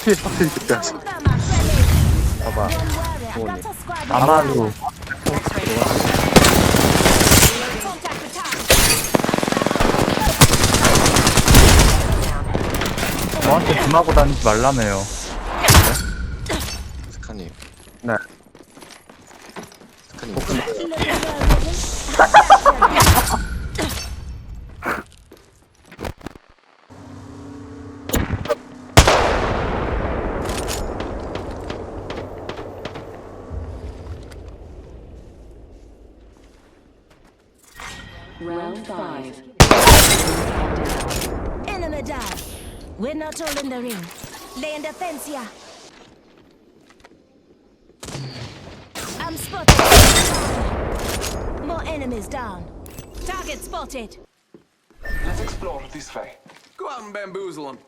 하필 그때 하시 봐봐. 아마도 아마도 저한테 금하고 다니지 말라며요. Round five. Enemy down. We're not all in the ring. Lay in defense here. I'm spotted. More enemies down. Target spotted. Let's explore this way. Go out and bamboozle them.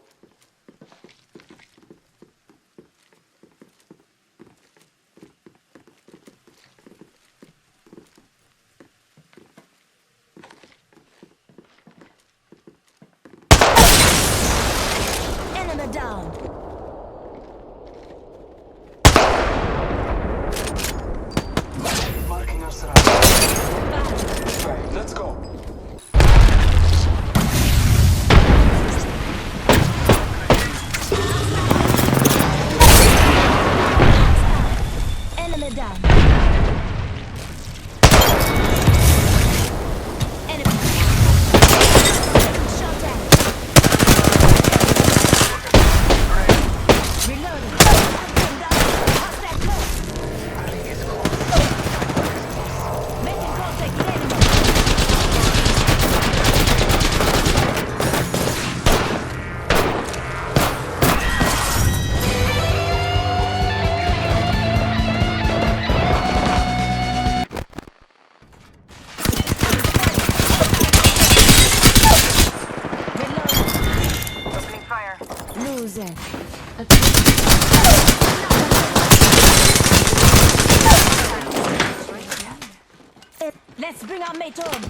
Enemy down. Let's bring our mate home.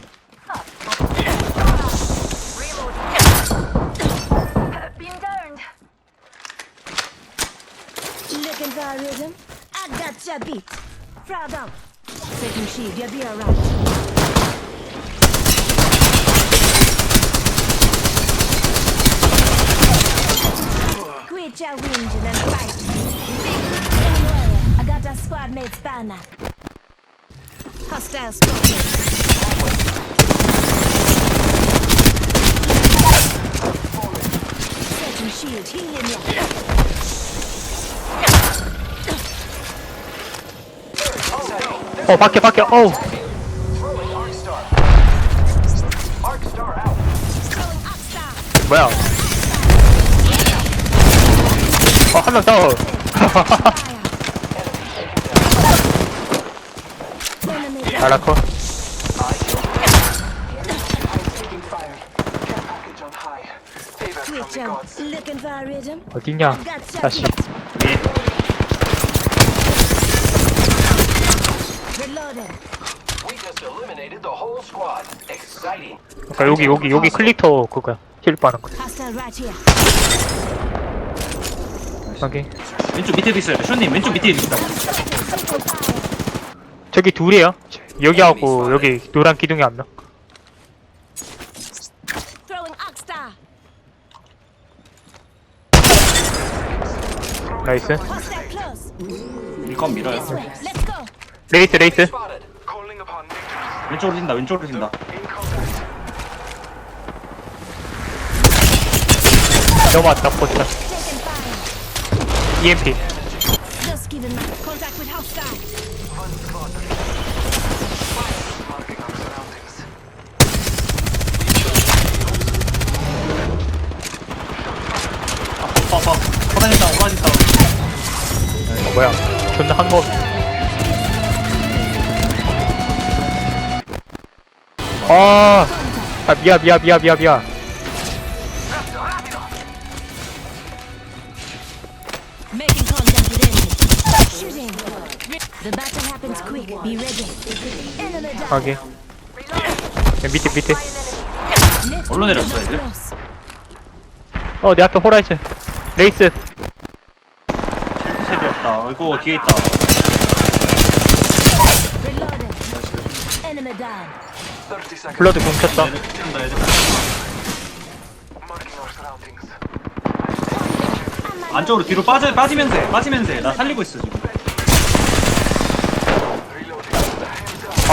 Reload. Being downed. Looking for a rhythm? I got your beat. Frog out. Second shield, you'll be alright. Quit your whinging and fight. Don't worry, I got a squad mate's banner. Hostile spotted. Second shield, healing you. 어 밖에 밖에 어우 Throwing Arc Gods. looking for a rhythm? 어딨냐? 다시. 그러니까 여기 여기 여기 클릭터 그거야. 힐 빠는 거. 여기 왼쪽 밑에도 있어요. 쇼님 왼쪽 밑에 있다. 저기 둘이에요. 여기하고 여기 노란 기둥이 안 나. Throwing Oxstar. 나이스. Hostile close. 이건 밀어요. Let's go. 레이스 레이스. Spotted. Calling upon victors. 왼쪽으로 뛴다. 왼쪽으로 뛴다. 넘어왔다 포스터. EMP. One squad. Marking our surroundings. 어, 어. 어, 뭐야? 존나 한 거. 아, 아 미야 미야 미야 미야 미야. The battle happens quick. Be ready. Enemy down. 확인. 야, 밑에 밑에. Next one, 내렸어, 애들. close. 어 내 앞에 호라이즌. 레이스. 있다. 이거 뒤에 있다. Reloading. Enemy down. 30 seconds. 블러드 굶혔다. 안쪽으로 뒤로 빠져, 빠지면서 해. 빠지면서 해. 나 살리고 있어, 지금.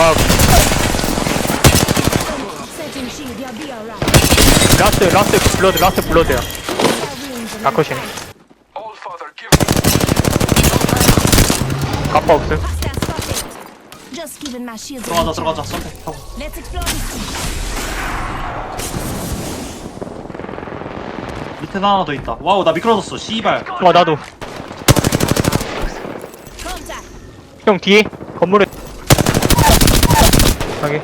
아. 라스트 라스트 블러드 라스트 블러드야 me. 갑바 없음 들어가자. 들어가자. 선택 하고. Explore this. 밑에 하나 더 있다. 와우, 나 미끄러졌어. 씨발. 와 나도. 형 뒤에 건물에 여기 Reload. Enemy down. Switch out. Contact the top. There is squad.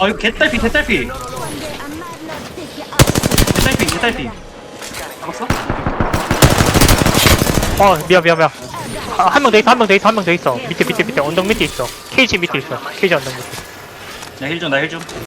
아, 이거 개딸피, 개딸피. 개딸피, 개딸피. 잡았어? 어 미안 미안 미안 한 명 더 있어 한 명 더 있어 한 명 더 있어. 밑에 밑에 밑에. 언덕 밑에 있어. 케이지 밑에 있어. 케이지 언덕 밑에. 나힐 좀, 나 힐 좀.